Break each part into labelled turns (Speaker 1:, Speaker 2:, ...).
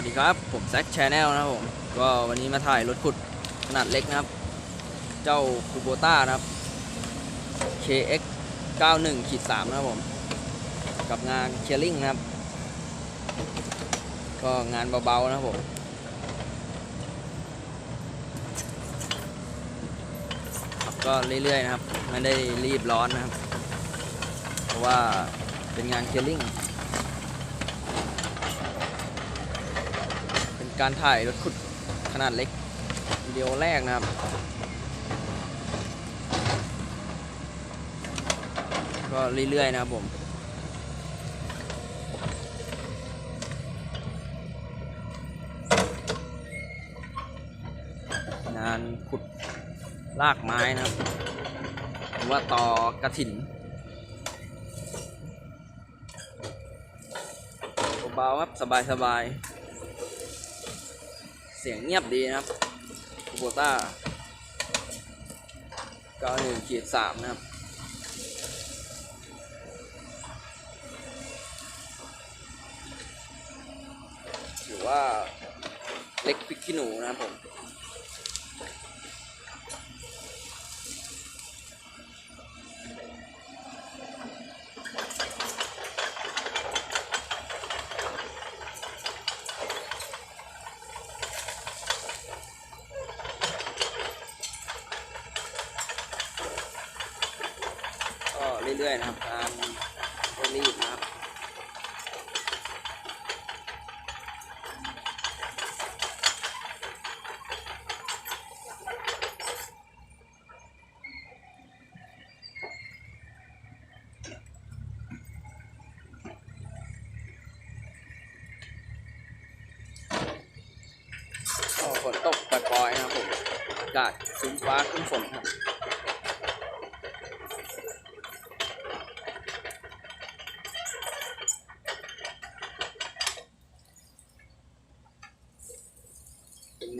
Speaker 1: วัสดีครับ ผมแซคชแนลนะครับผม ก็วันนี้มาถ่ายรถขุดขนาดเล็กนะครับ เจ้าคูโบต้านะครับ KX 91ขีด3นะครับผม กับงานเชียร์ลิงนะครับ ก็งานเบาๆนะครับผมครับก็เรื่อยๆนะครับ ไม่ได้รีบร้อนนะครับ เพราะว่าเป็นงานเชียร์ลิง เป็น การถ่ายรถขุดขนาดเล็กวิดีโอแรกนะครับ ก็เรื่อยๆนะครับผมงานขุดลากไม้นะครับ หรือว่าต่อกระถินเบาๆครับสบายๆ เสียงเงียบดีนะครับคูโบต้าก็หนึ่งขีดสามนะครับถือว่าเล็กพริกขี้หนูนะครับผม รื่อยๆนะครับการไม่รีบนะครับฝนตกปล่อยๆนะครับผมอากาศครึ้มฟ้าครึ้มฝนครับ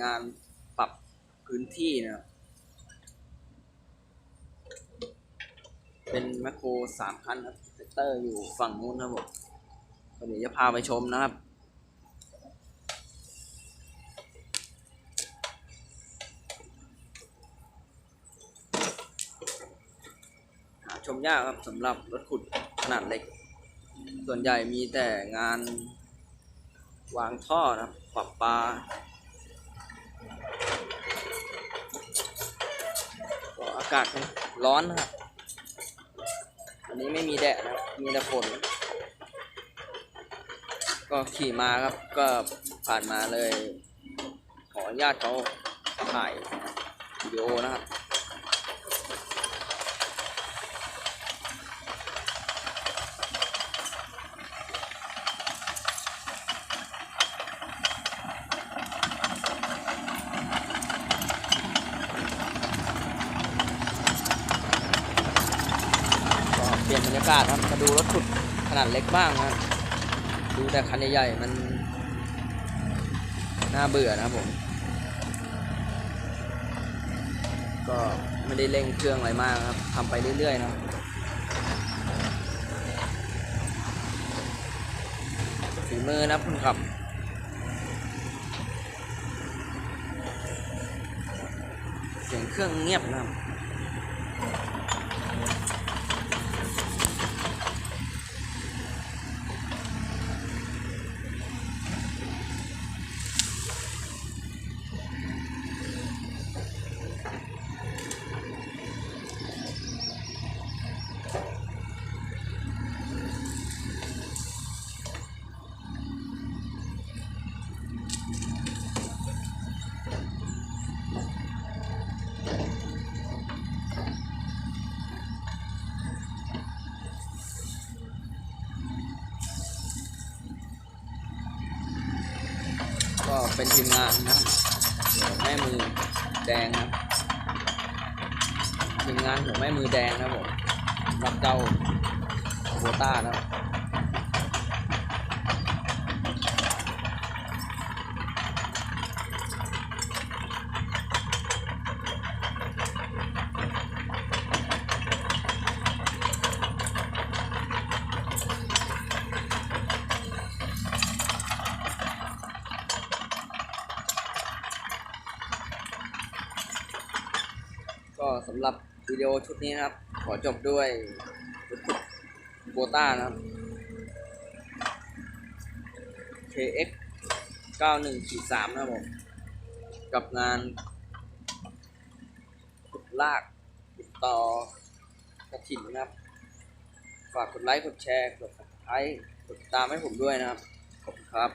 Speaker 1: งานปรับพื้นที่นะครับ เป็นแมคโครสามคันครับเซกเตอร์อยู่ฝั่งนู้นนะครับผมเดี๋ยวจะพาไปชมนะครับหาชมยากครับสำหรับรถขุดขนาดเล็ก ส่วนใหญ่มีแต่งานวางท่อนะครับปรับปลา อากาศร้อนนะครับ อันนี้ไม่มีแดดนะ มีแต่ฝน ก็ขี่มาครับ ก็ผ่านมาเลย ขออนุญาตเขาถ่ายวิดีโอนะครับ ก็เปลี่ยนบรรยา กาศครับมาดูรถขุดขนาดเล็กบ้างนะครับดูแต่คันใหญ่ๆมันน่าเบื่อนะครับผม ก็ไม่ได้เร่งเครื่องอะไรมากครับทำไปเรื่อยๆนะฝีมือนะคุณขับเสียงเครื่องเงียบนะครับ เป็นทีมงานนะหัวแม่มือแดงนะทีมงานหัวแม่มือแดงนะผมรับเจ้าโบต้านะ ก็สำหรับวิดีโอชุดนี้นะครับ ขอจบด้วยโบต้านะครับ KX 91ขีด3นะครับผมกับงานขุดลากขุดต่อกระถิ่นนะครับ ฝากกดไลค์ กดแชร์ กดติดตามให้ผมด้วยนะครับ ขอบคุณครับ